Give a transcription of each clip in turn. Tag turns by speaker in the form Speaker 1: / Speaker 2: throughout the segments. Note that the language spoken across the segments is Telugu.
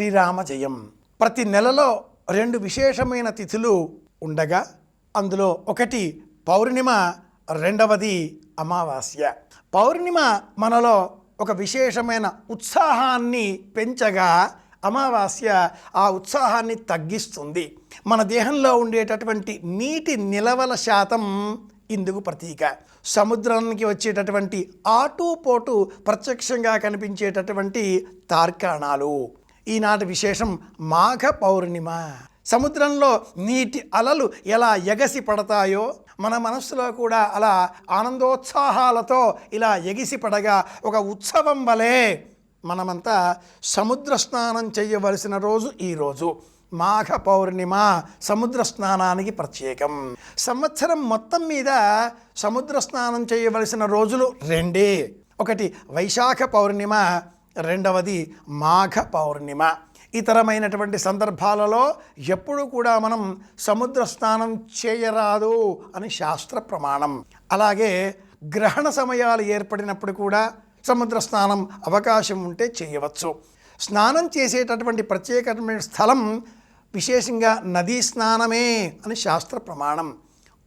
Speaker 1: శ్రీరామ జయం ప్రతి నెలలో రెండు విశేషమైన తిథులు ఉండగా అందులో ఒకటి పౌర్ణిమ రెండవది అమావాస్య. పౌర్ణిమ మనలో ఒక విశేషమైన ఉత్సాహాన్ని పెంచగా అమావాస్య ఆ ఉత్సాహాన్ని తగ్గిస్తుంది. మన దేహంలో ఉండేటటువంటి నీటి నిలవల శాతం ఇందుకు ప్రతీక. సముద్రానికి వచ్చేటటువంటి ఆటుపోటు ప్రత్యక్షంగా కనిపించేటటువంటి తార్కాణాలు. ఈనాటి విశేషం మాఘ పౌర్ణిమ. సముద్రంలో నీటి అలలు ఎలా ఎగసి పడతాయో మన మనస్సులో కూడా అలా ఆనందోత్సాహాలతో ఇలా ఎగిసి పడగా ఒక ఉత్సవం వలె మనమంతా సముద్ర స్నానం చేయవలసిన రోజు ఈరోజు మాఘ పౌర్ణిమ సముద్ర స్నానానికి ప్రత్యేకం. సంవత్సరం మొత్తం మీద సముద్ర స్నానం చేయవలసిన రోజులు రెండే. ఒకటి వైశాఖ పౌర్ణిమ రెండవది మాఘ పౌర్ణిమ. ఇతరమైనటువంటి సందర్భాలలో ఎప్పుడు కూడా మనం సముద్ర స్నానం చేయరాదు అని శాస్త్ర ప్రమాణం. అలాగే గ్రహణ సమయాలు ఏర్పడినప్పుడు కూడా సముద్ర స్నానం అవకాశం ఉంటే చేయవచ్చు. స్నానం చేసేటటువంటి ప్రత్యేకమైన స్థలం విశేషంగా నదీ స్నానమే అని శాస్త్ర ప్రమాణం.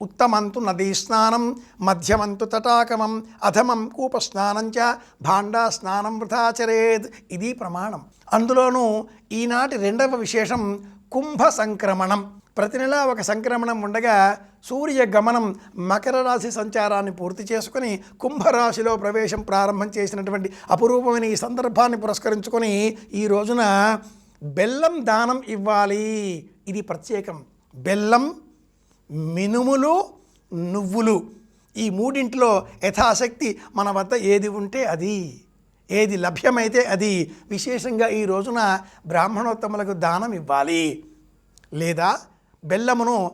Speaker 1: ఉత్తమంతు నదీ స్నానం మధ్యమంతు తటాకమం అధమం కూపస్నానం చ భాండా స్నానం వృథాచరేద్ ఇది ప్రమాణం. అందులోనూ ఈనాటి రెండవ విశేషం కుంభ సంక్రమణం ప్రతి నెలా ఒక సంక్రమణం ఉండగా సూర్య గమనం మకర రాశి సంచారాన్ని పూర్తి చేసుకుని కుంభరాశిలో ప్రవేశం ప్రారంభం చేసినటువంటి అపురూపమైన ఈ సందర్భాన్ని పురస్కరించుకొని ఈ రోజున బెల్లం దానం ఇవ్వాలి. ఇది ప్రత్యేకం. బెల్లం మినుములు నువ్వులు. ఈ మూడింటిలో యథాశక్తి మన వద్ద ఏది ఉంటే అది. ఏది లభ్యమైతే అది. విశేషంగా ఈ రోజున బ్రాహ్మణోత్తములకు దానం ఇవ్వాలి. లేదా బెల్లమును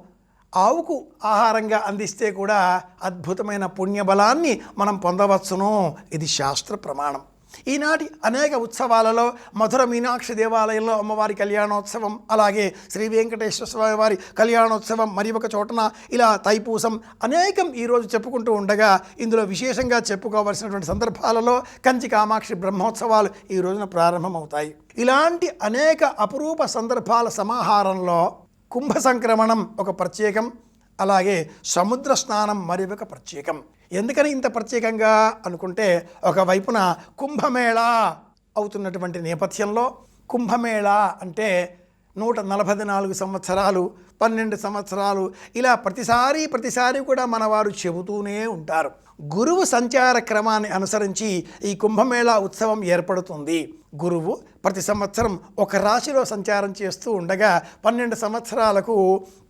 Speaker 1: ఆవుకు ఆహారంగా అందిస్తే కూడా అద్భుతమైన పుణ్యబలాన్ని మనం పొందవచ్చును. ఇది శాస్త్ర ప్రమాణం. ఈనాటి అనేక ఉత్సవాలలో మధుర మీనాక్షి దేవాలయంలో అమ్మవారి కళ్యాణోత్సవం అలాగే శ్రీ వెంకటేశ్వర స్వామి వారి కళ్యాణోత్సవం మరి ఒక చోటన ఇలా తైపూసం అనేకం ఈరోజు చెప్పుకుంటూ ఉండగా ఇందులో విశేషంగా చెప్పుకోవలసినటువంటి సందర్భాలలో కంచి కామాక్షి బ్రహ్మోత్సవాలు ఈ రోజున ప్రారంభమవుతాయి. ఇలాంటి అనేక అపురూప సందర్భాల సమాహారంలో కుంభ సంక్రమణం ఒక ప్రత్యేకం. అలాగే సముద్ర స్నానం మరి ఒక ప్రత్యేకం. ఎందుకని ఇంత ప్రత్యేకంగా అనుకుంటే ఒకవైపున కుంభమేళా అవుతున్నటువంటి నేపథ్యంలో కుంభమేళా అంటే నూట నలభై నాలుగు సంవత్సరాలు పన్నెండు సంవత్సరాలు. ఇలా ప్రతిసారి ప్రతిసారి కూడా మన వారు చెబుతూనే ఉంటారు. గురువు సంచార క్రమాన్ని అనుసరించి ఈ కుంభమేళా ఉత్సవం ఏర్పడుతుంది. గురువు ప్రతి సంవత్సరం ఒక రాశిలో సంచారం చేస్తూ ఉండగా పన్నెండు సంవత్సరాలకు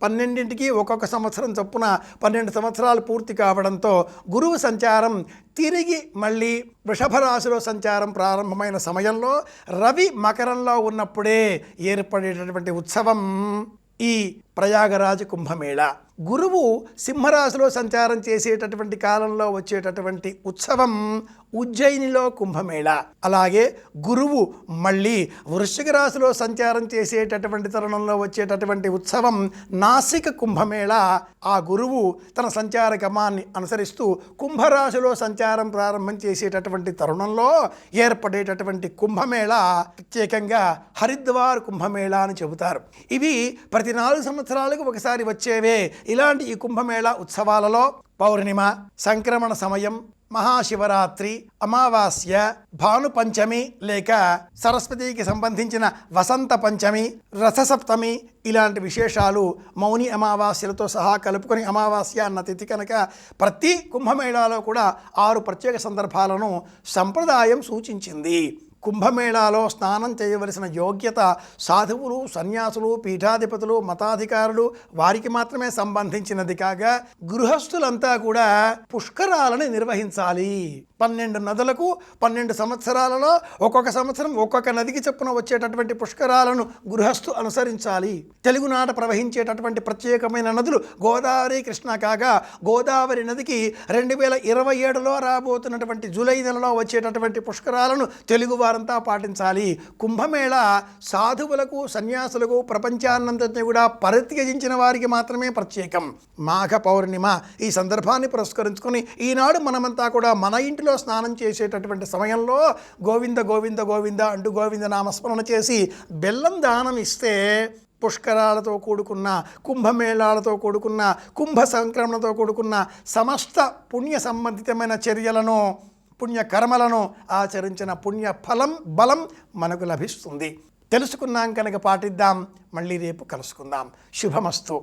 Speaker 1: పన్నెండింటికి ఒక్కొక్క సంవత్సరం చొప్పున పన్నెండు సంవత్సరాలు పూర్తి కావడంతో గురువు సంచారం తిరిగి మళ్ళీ వృషభ రాశిలో సంచారం ప్రారంభమైన సమయంలో రవి మకరంలో ఉన్నప్పుడే ఏర్పడేటటువంటి ఉత్సవం ఈ ప్రయాగరాజ కుంభమేళ. గురువు సింహరాశిలో సంచారం చేసేటటువంటి కాలంలో వచ్చేటటువంటి ఉత్సవం ఉజ్జయినిలో కుంభమేళ. అలాగే గురువు మళ్ళీ వృశ్చిక రాశిలో సంచారం చేసేటటువంటి తరుణంలో వచ్చేటటువంటి ఉత్సవం నాసిక కుంభమేళ. ఆ గురువు తన సంచార గమాన్ని అనుసరిస్తూ కుంభరాశిలో సంచారం ప్రారంభం చేసేటటువంటి తరుణంలో ఏర్పడేటటువంటి కుంభమేళ ప్రత్యేకంగా హరిద్వార్ కుంభమేళ అని చెబుతారు. ఇవి ప్రతి నాలుగు సంవత్సరాలకు ఒకసారి వచ్చేవే. ఇలాంటి ఈ కుంభమేళ ఉత్సవాలలో పౌర్ణిమ సంక్రమణ సమయం మహాశివరాత్రి అమావాస్య భాను పంచమి లేక సరస్వతికి సంబంధించిన వసంత పంచమి రథసప్తమి ఇలాంటి విశేషాలు మౌని అమావాస్యలతో సహా కలుపుకొని అమావాస్య అన్న తిథి కనుక ప్రతి కుంభమేళాలో కూడా ఆరు ప్రత్యేక సందర్భాలను సంప్రదాయం సూచించింది. కుంభమేళాలో స్నానం చేయవలసిన యోగ్యత సాధువులు సన్యాసులు పీఠాధిపతులు మతాధికారులు వారికి మాత్రమే సంబంధించినది కాగా గృహస్థులంతా కూడా పుష్కరాలను నిర్వహించాలి. పన్నెండు నదులకు పన్నెండు సంవత్సరాలలో ఒక్కొక్క సంవత్సరం ఒక్కొక్క నదికి చొప్పున వచ్చేటటువంటి పుష్కరాలను గృహస్థు అనుసరించాలి. తెలుగునాట ప్రవహించేటటువంటి ప్రత్యేకమైన నదులు గోదావరి కృష్ణ కాగా గోదావరి నదికి రెండు వేల ఇరవై ఏడులో రాబోతున్నటువంటి జూలై నెలలో వచ్చేటటువంటి పుష్కరాలను తెలుగువారు వారంతా పాటించాలి. కుంభమేళ సాధువులకు సన్యాసులకు ప్రపంచాన్నంతటిని కూడా పరిత్యజించిన వారికి మాత్రమే ప్రత్యేకం. మాఘ పౌర్ణిమ ఈ సందర్భాన్ని పురస్కరించుకొని ఈనాడు మనమంతా కూడా మన ఇంటిలో స్నానం చేసేటటువంటి సమయంలో గోవింద గోవింద గోవింద అంటూ గోవింద నామస్మరణ చేసి బెల్లం దానం ఇస్తే పుష్కరాలతో కూడుకున్న కుంభమేళాలతో కూడుకున్న కుంభ సంక్రమణతో కూడుకున్న సమస్త పుణ్య సంబంధితమైన చర్యలను పుణ్యకర్మలను ఆచరించిన పుణ్య ఫలం బలం మనకు లభిస్తుంది. తెలుసుకున్నాం కనుక పాటిద్దాం. మళ్ళీ రేపు కలుసుకుందాం. శుభమస్తు.